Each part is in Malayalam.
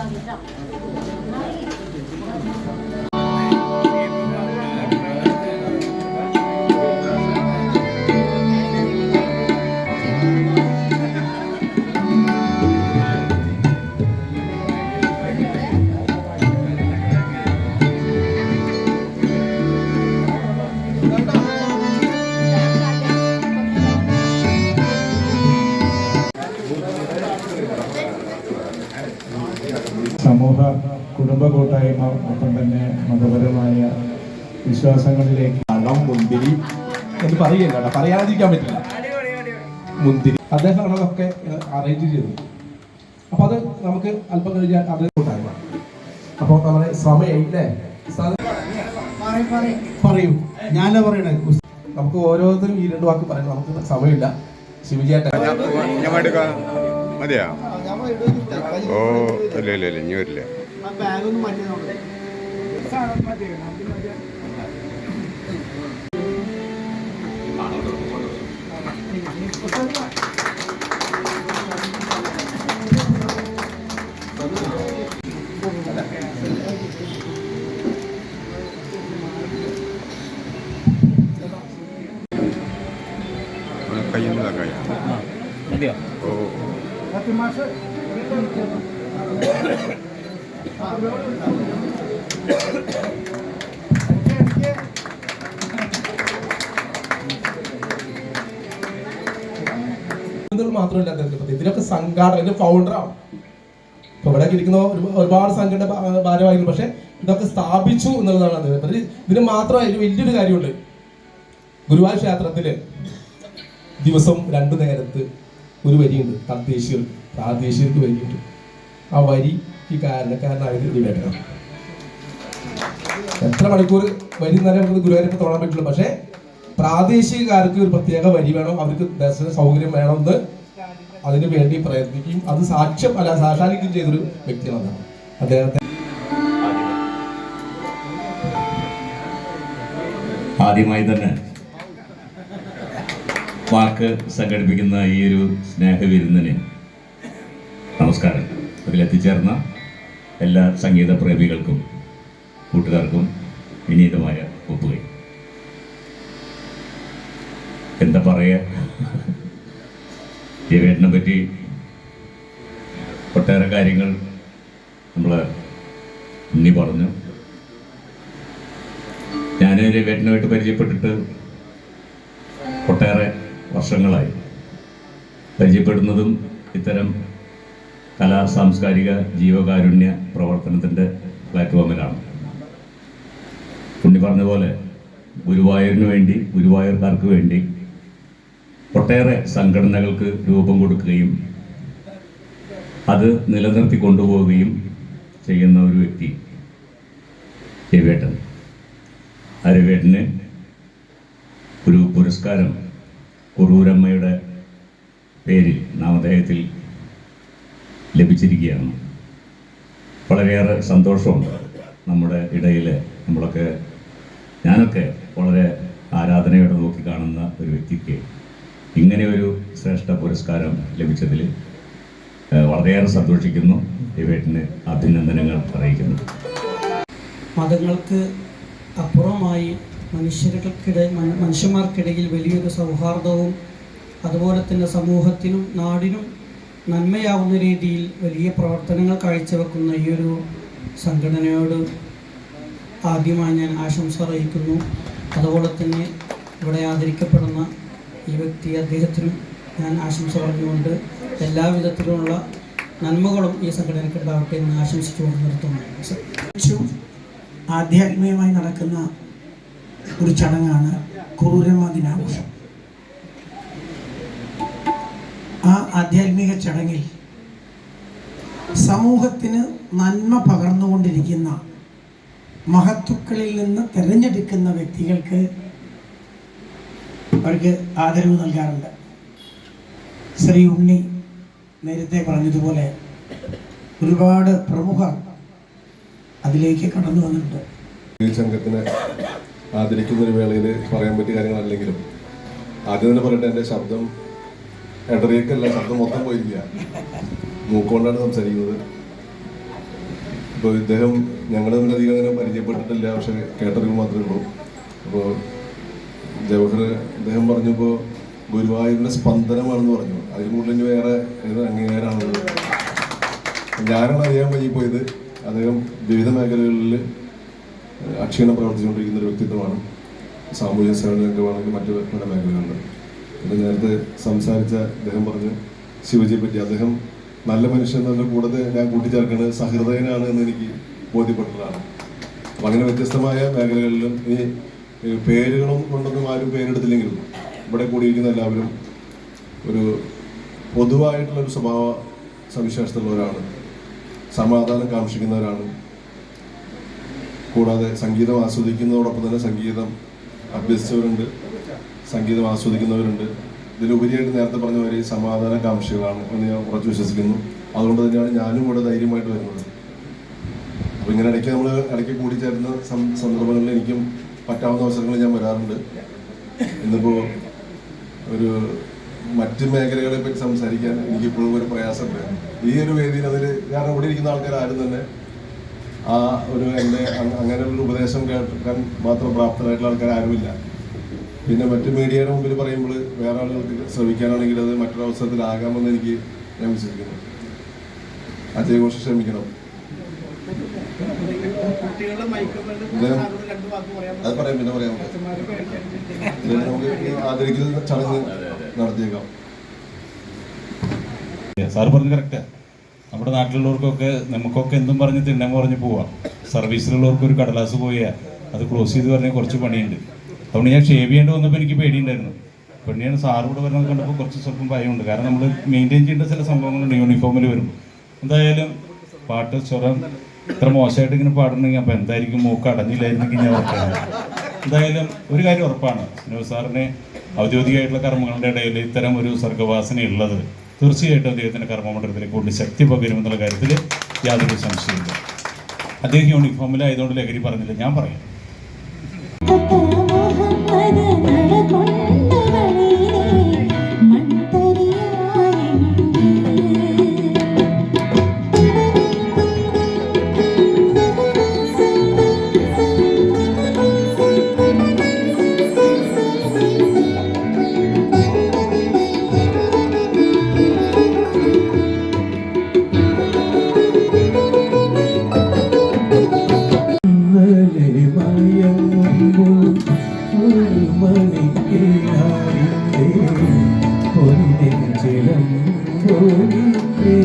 あげじゃん。സമൂഹ കുടുംബ കൂട്ടായ്മ ഒപ്പം തന്നെ മതപരമായ വിശ്വാസങ്ങളിലേക്ക് പഴം മുന്തിരി എന്ന് പറയുകയല്ല കേട്ടോ പറയാതിരിക്കാൻ പറ്റില്ല. മുന്തിരി. അദ്ദേഹമാണ് അതൊക്കെ അറേഞ്ച് ചെയ്തത് അപ്പൊ അത് നമുക്ക് അല്പം കഴിഞ്ഞാൽ അത് കൂട്ടായ്മ. അപ്പൊ നമ്മുടെ സമയമില്ലേ? ഉസ്താദ് പറയൂ. ഞാനാ പറയണേ. നമുക്ക് ഓരോരുത്തരും ഈ രണ്ട് വാക്ക് പറയാം നമുക്ക് സമയമില്ല. ശിവജിയായിട്ട് മതിയാ? ഓ ഇല്ല ഇല്ല ഇല്ല ഇനി വരില്ല. കയ്യിൽ നിന്ന് കഴിയാം ഓ ഇത് മാത്രമല്ല അദ്ദേഹത്തെ ഇതിനൊക്കെ സംഘാടന ഇതിന്റെ ഫൗണ്ടറാണ് ഇപ്പൊ ഇവിടെ ഇരിക്കുന്ന ഒരുപാട് സംഘടന ഭാരമായിരുന്നു പക്ഷെ ഇതൊക്കെ സ്ഥാപിച്ചു എന്നുള്ളതാണ് അദ്ദേഹം ഇതിന് മാത്രമായി ഒരു വലിയൊരു കാര്യമുണ്ട്. ഗുരുവായൂർ ക്ഷേത്രത്തിൽ ദിവസം രണ്ടു നേരത്ത് ഒരു വരിയുണ്ട്. തദ്ദേശീയർ പ്രാദേശികർക്ക് വരിയുണ്ട്. ആ വരി ഈ കാരണക്കാരനായത് ദിവേട്ടനാണ് എത്ര മണിക്കൂർ വരി നേരം നമുക്ക് ഗുരുവായൂരപ്പ് തൊഴാൻ പറ്റുള്ളൂ പക്ഷേ പ്രാദേശികക്കാർക്ക് ഒരു പ്രത്യേക വരി വേണം. അവർക്ക് ദർശന സൗകര്യം വേണമെന്ന് അതിനു വേണ്ടി പ്രയത്നിക്കുകയും അത് സാക്ഷ്യം അല്ല സാക്ഷാത്കരിക്കുകയും ചെയ്തൊരു വ്യക്തിയാണ് അദ്ദേഹം അദ്ദേഹത്തെ ആദ്യമായി തന്നെ വാക്ക് സംഘടിപ്പിക്കുന്ന ഈ ഒരു സ്നേഹവിരുന്നിന് നമസ്കാരം. അതിലെത്തിച്ചേർന്ന എല്ലാ സംഗീത പ്രേമികൾക്കും കൂട്ടുകാർക്കും വിനീതമായ ഒപ്പുകൈ. എന്താ പറയുക രവിയേട്ടനെ പറ്റി ഒട്ടേറെ കാര്യങ്ങൾ നമ്മൾ ഉണ്ണി പറഞ്ഞു. ഞാൻ രവിയേട്ടനുമായിട്ട് പരിചയപ്പെട്ടിട്ട് ഒട്ടേറെ വർഷങ്ങളായി. പരിചയപ്പെടുന്നതും ഇത്തരം കലാ സാംസ്കാരിക ജീവകാരുണ്യ പ്രവർത്തനത്തിന്റെ പ്ലാറ്റ്ഫോമിലാണ്. ഉണ്ണി പറഞ്ഞ പോലെ ഗുരുവായൂരിന് വേണ്ടി ഗുരുവായൂർക്കാർക്ക് വേണ്ടി ഒട്ടേറെ സംഘടനകൾക്ക് രൂപം കൊടുക്കുകയും അത് നിലനിർത്തി കൊണ്ടുപോവുകയും ചെയ്യുന്ന ഒരു വ്യക്തി രവിയേട്ടൻ. ആ ഒരു പുരസ്കാരം കുറൂരമ്മയുടെ പേരിൽ നാമധേയത്തിൽ ലഭിച്ചിരിക്കുകയാണ്. വളരെയേറെ സന്തോഷമുണ്ട് നമ്മുടെ ഇടയിൽ നമ്മളൊക്കെ ഞാനൊക്കെ വളരെ ആരാധനയോടെ നോക്കി കാണുന്ന ഒരു വ്യക്തിക്ക് ഇങ്ങനെ ഒരു ശ്രേഷ്ഠ പുരസ്കാരം ലഭിച്ചതിൽ വളരെയേറെ സന്തോഷിക്കുന്നു. ഇവേട്ടിന് അഭിനന്ദനങ്ങൾ അറിയിക്കുന്നു. മതങ്ങൾക്ക് അപ്പുറമായി മനുഷ്യർക്കിടെ മനുഷ്യന്മാർക്കിടയിൽ വലിയൊരു സൗഹാർദ്ദവും അതുപോലെ തന്നെ സമൂഹത്തിനും നാടിനും നന്മയാവുന്ന രീതിയിൽ വലിയ പ്രവർത്തനങ്ങൾ കാഴ്ചവെക്കുന്ന ഈ ഒരു സംഘടനയോട് ആദ്യമായി ഞാൻ ആശംസ അറിയിക്കുന്നു. അതുപോലെ തന്നെ ഇവിടെ ആദരിക്കപ്പെടുന്ന ഈ വ്യക്തി അദ്ദേഹത്തിനും ഞാൻ ആശംസ പറഞ്ഞുകൊണ്ട് എല്ലാവിധത്തിലുമുള്ള നന്മകളും ഈ സംഘടനയ്ക്ക് ഉണ്ടാവട്ടെ എന്ന് ആശംസിച്ചുകൊണ്ട് നിർത്തുന്നു. ആധ്യാത്മികമായി നടക്കുന്ന ഒരു ചടങ്ങാണ് കുറൂരമ്മ ദിനാഘോഷം. ആധ്യാത്മിക ചടങ്ങിൽ സമൂഹത്തിന് നന്മ പകർന്നുകൊണ്ടിരിക്കുന്ന മഹത്തുക്കളിൽ നിന്ന് തിരഞ്ഞെടുക്കുന്ന വ്യക്തികൾക്ക് അവർക്ക് ആദരവ് നൽകാറുണ്ട്. ശ്രീ ഉണ്ണി നേരത്തെ പറഞ്ഞതുപോലെ ഒരുപാട് പ്രമുഖർ അതിലേക്ക് കടന്നു വന്നിട്ടുണ്ട്. സംഘത്തിനെ ആദരിക്കുന്ന ഒരു വേളയിൽ പറയാൻ പറ്റിയ കാര്യങ്ങളല്ലെങ്കിലും ആദ്യം തന്നെ പറയട്ടെ എന്റെ ശബ്ദം ഇടറിയേക്കല്ല ശബ്ദം മൊത്തം പോയില്ല മൂക്കോണ്ടാണ് സംസാരിക്കുന്നത്. അപ്പോൾ ഇദ്ദേഹം ഞങ്ങൾ തമ്മിൽ അധികം അങ്ങനെ പരിചയപ്പെട്ടിട്ടില്ല പക്ഷെ കേട്ടറിവ് മാത്രമേ ഉള്ളൂ. അപ്പോൾ ജവഹർ അദ്ദേഹം പറഞ്ഞപ്പോൾ ഗുരുവായൂരിന്റെ സ്പന്ദനമാണെന്ന് പറഞ്ഞു. അതിന് കൂടുതൽ വേറെ ഏത് അംഗീകാരമാണുള്ളത് ഞാനാണ് അറിയാൻ പോയത്. അദ്ദേഹം വിവിധ മേഖലകളിൽ അക്ഷീണം പ്രവർത്തിച്ചുകൊണ്ടിരിക്കുന്ന ഒരു വ്യക്തിത്വമാണ്. സാമൂഹ്യ സേവന രംഗമാണെങ്കിൽ മറ്റു പല പിന്നെ നേരത്തെ സംസാരിച്ച അദ്ദേഹം പറഞ്ഞു ശിവജിയെ പറ്റി അദ്ദേഹം നല്ല മനുഷ്യൻ തന്നെ കൂടെ ഞാൻ കൂട്ടിച്ചേർക്കുന്നത് സഹൃദയനാണ് എന്ന് എനിക്ക് ബോധ്യപ്പെട്ടതാണ്. അപ്പം അങ്ങനെ വ്യത്യസ്തമായ മേഖലകളിലും ഈ പേരുകളും കൊണ്ടൊന്നും ആരും പേരെടുത്തില്ലെങ്കിലും ഇവിടെ കൂടിയിരിക്കുന്ന എല്ലാവരും ഒരു പൊതുവായിട്ടുള്ള ഒരു സ്വഭാവ സവിശേഷതയുള്ളവരാണ് സമാധാനം കാക്ഷിക്കുന്നവരാണ്. കൂടാതെ സംഗീതം ആസ്വദിക്കുന്നതോടൊപ്പം തന്നെ സംഗീതം അഭ്യസിച്ചവരുണ്ട്. സംഗീതം ആസ്വദിക്കുന്നവരുണ്ട്. ഇതിലുപരിയായിട്ട് നേരത്തെ പറഞ്ഞ ഒരു സമാധാന കാംക്ഷികളാണ് എന്ന് ഞാൻ ഉറച്ചു വിശ്വസിക്കുന്നു. അതുകൊണ്ട് തന്നെയാണ് ഞാനും ഇവിടെ ധൈര്യമായിട്ട് വരുന്നത്. അപ്പോൾ ഇങ്ങനെ ഇടയ്ക്ക് നമ്മൾ ഇടയ്ക്ക് കൂടിച്ചേരുന്ന സന്ദർഭങ്ങളിൽ എനിക്കും പറ്റാവുന്ന അവസരങ്ങളിൽ ഞാൻ വരാറുണ്ട്. ഇന്നിപ്പോൾ ഒരു മറ്റ് മേഖലകളെ പറ്റി സംസാരിക്കാൻ എനിക്കിപ്പോഴും ഒരു പ്രയാസമുണ്ട്. ഈ ഒരു വേദിയിൽ അതിൽ ഞാൻ ഇവിടെ ഇരിക്കുന്ന ആൾക്കാർ ആരും തന്നെ ആ ഒരു എന്റെ അങ്ങനെ ഒരു ഉപദേശം കേൾക്കാൻ മാത്രം പ്രാപ്തരായിട്ടുള്ള ആൾക്കാർ ആരുമില്ല. പിന്നെ മറ്റ് മീഡിയയുടെ മുമ്പിൽ പറയുമ്പോൾ വേറെ ആളുകൾക്ക് ശ്രമിക്കാനാണെങ്കിൽ അത് മറ്റൊരു അവസരത്തിലാകാമെന്ന് എനിക്ക് ഞാൻ വിശ്വസിക്കുന്നു അജയ് ഘോഷ് ശ്രമിക്കണം അത് പറയാം പിന്നെ പറയാം. നമുക്ക് ആദരിക്കൽ ചടങ്ങ് നടത്തിയേക്കാം. സാർ പറഞ്ഞു കറക്റ്റാ നമ്മുടെ നാട്ടിലുള്ളവർക്കൊക്കെ നമുക്കൊക്കെ എന്തും പറഞ്ഞ് തിന്നാൻ പറഞ്ഞ് പോവാം. സർവീസിലുള്ളവർക്ക് ഒരു കടലാസ് പോയാൽ അത് ക്ലോസ് ചെയ്ത് പറഞ്ഞാൽ കുറച്ച് പണിയുണ്ട്. അതുകൊണ്ട് ഞാൻ ഷേവ് ചെയ്യേണ്ടി വന്നപ്പോൾ എനിക്ക് പേടിയുണ്ടായിരുന്നു. പെണ്ണിയാണ് സാറ് കൂടെ വരുന്നത് കണ്ടപ്പോൾ കുറച്ച് സ്വല്പം ഭയമുണ്ട്. കാരണം നമ്മൾ മെയിന്റെയിൻ ചെയ്യേണ്ട ചില സംഭവങ്ങളുണ്ട്. യൂണിഫോമിൽ വരും എന്തായാലും പാട്ട് സ്വരം ഇത്ര മോശമായിട്ട് ഇങ്ങനെ പാടുന്നെങ്കിൽ അപ്പോൾ എന്തായിരിക്കും? മൂക്ക് അടഞ്ഞില്ലായിരുന്നെങ്കിൽ ഞാൻ എന്തായാലും ഒരു കാര്യം ഉറപ്പാണ്. സിനിമ സാറിനെ ഔദ്യോഗികമായിട്ടുള്ള കർമ്മങ്ങളുടെ ഇടയിൽ ഇത്തരം ഒരു സർഗവാസന ഉള്ളത് തീർച്ചയായിട്ടും അദ്ദേഹത്തിന്റെ കർമ്മമണ്ഡലത്തിലേക്ക് കൊണ്ട് ശക്തി പകരുമെന്നുള്ള കാര്യത്തിൽ യാതൊരു സംശയമില്ല അദ്ദേഹം യൂണിഫോമിലായതുകൊണ്ട് ലഹരി പറഞ്ഞില്ല. ഞാൻ പറയാം.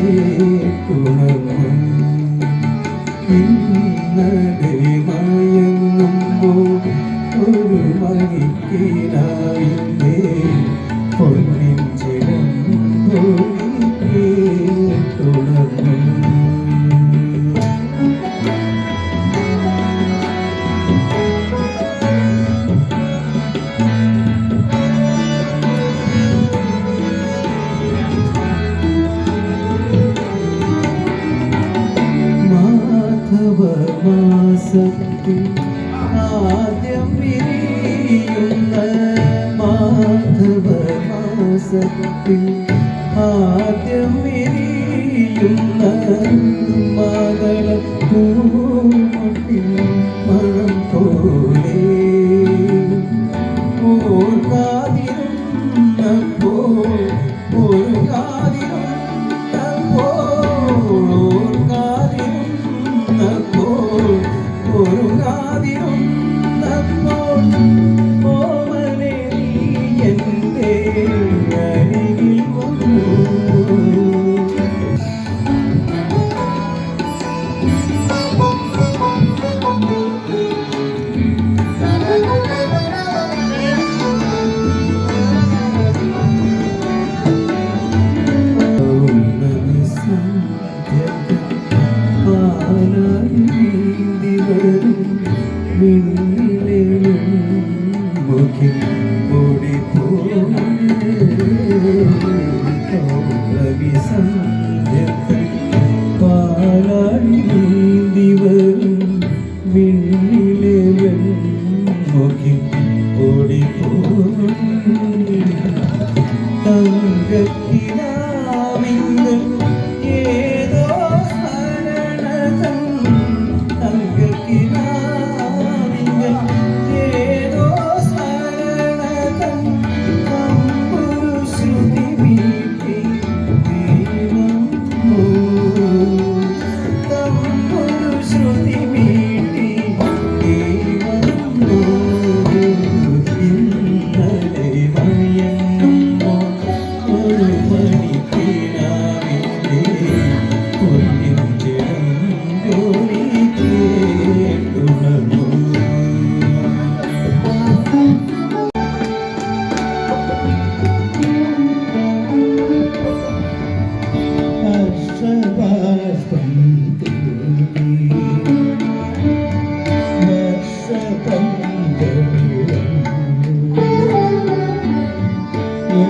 പോലിന്റെ you.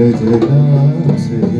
Let it go, say